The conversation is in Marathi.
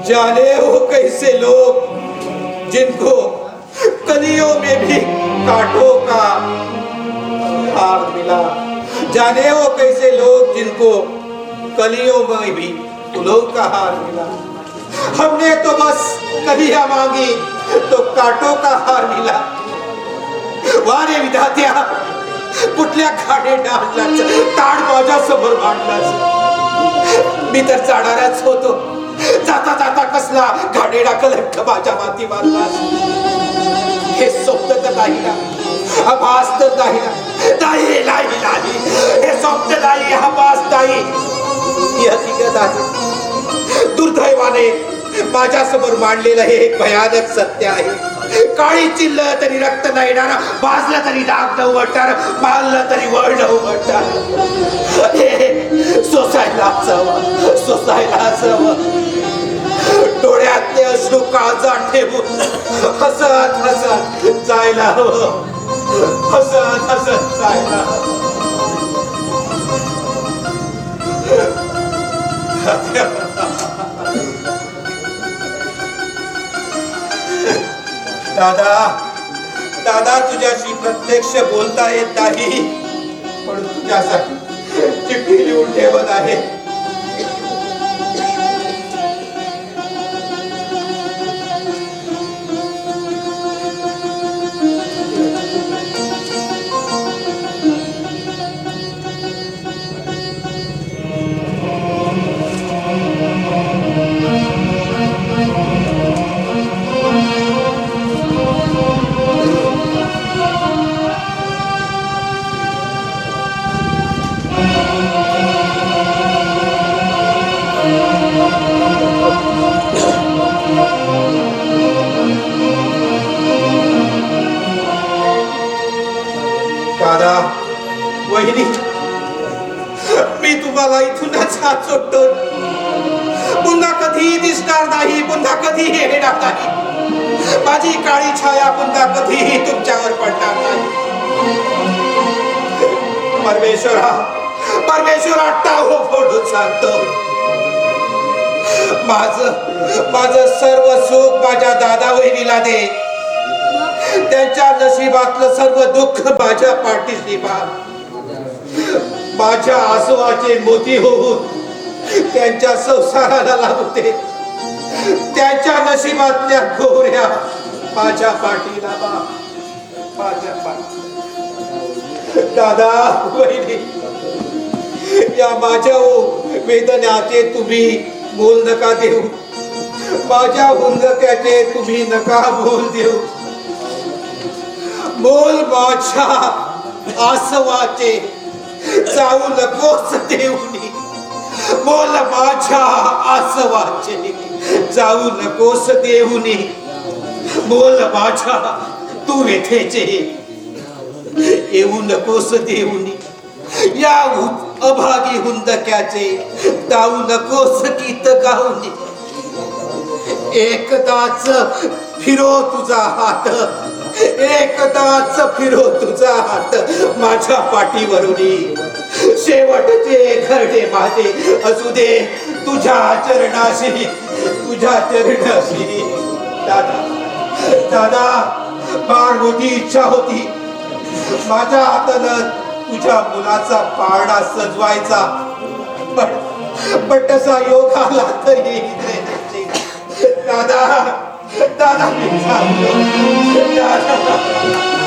जाने वो कैसे लोग जिनको कलियों में भी कांटों का हार मिला। जाने वो कैसे लोग जिनको कलियों में भी फूलों का हार मिला। हमने तो बस कलिया मांगी तो कांटों का हार मिला। वारे विधात्या कुठल्या खाडे डाळलाच ताड माझ्यासमोर मांडलाच मी तर चाडणारच होतो जाता जाता कसला घाणेडा कलंक माझ्या माती बांधला हे स्वप्न तर नाही ना. हा तर नाही ना. नाही नाही नाही. हे स्वप्न नाही हा नाही. ही हकीकत आहे. दुर्दैवाने माझ्यासमोर मांडलेलं हे एक भयानक सत्य आहे. काळी चिल्ल तरी रक्त नाही येणार भाजलं तरी डाग न मारलं तरी वळ न हे सोसायला हवं. सोसायला हवं. हसत हसत जायला हवं हसत हसत जायला हो. दादा दादा तुझ्याशी प्रत्यक्ष बोलता येत नाही पण तुझ्यासाठी चिठ्ठी लिहून ठेवत आहे. दादा वहिनी मी तुम्हाला इथूनच हात सोडतो पुन्हा कधीही दिसणार नाही पुन्हा कधीही येणार नाही. माझी काळी छाया पुन्हा कधीही तुमच्यावर पडणार नाही. परमेश्वरा परमेश्वरा टाहो फोडून सांगतो. माझ माझं सर्व सुख माझ्या दादा वहिनीला दे. त्यांच्या नशिबातलं सर्व दुःख माझ्या पाठीशी माझ्या आसवाचे मोती होऊन त्यांच्या संसाराला लावते त्यांच्या नशिबातल्या गोऱ्या माझ्या पाठीला बा माझ्या पाठी दादा वहिनी या माझ्या वेदनाचे तुम्ही बोल नका देऊ. माझ्या हुंदक्याचे तुम्ही नका बोल देऊ. बोल माझ्या आसवाचे जाऊ नकोस देऊनी. बोल माझ्या आसवाचे जाऊ नकोस देऊनी. बोल माझ्या तू येथेचे. येऊ नकोस देऊनी. या अभागी हुंदक्याचे दाऊ नकोस गीत गाऊन. एकदाच फिरो तुझा हात. एकदाच फिरो तुझा हात माझ्या पाठीवरून शेवटचे घरडे माझे असू दे तुझ्या चरणाशी तुझ्या चरणाशी. दादा दादा फार मोठी इच्छा होती. माझ्या हातानं तुझ्या मुलाचा पारडा सजवायचा. पण योग आला तर. दादा दादा दादा.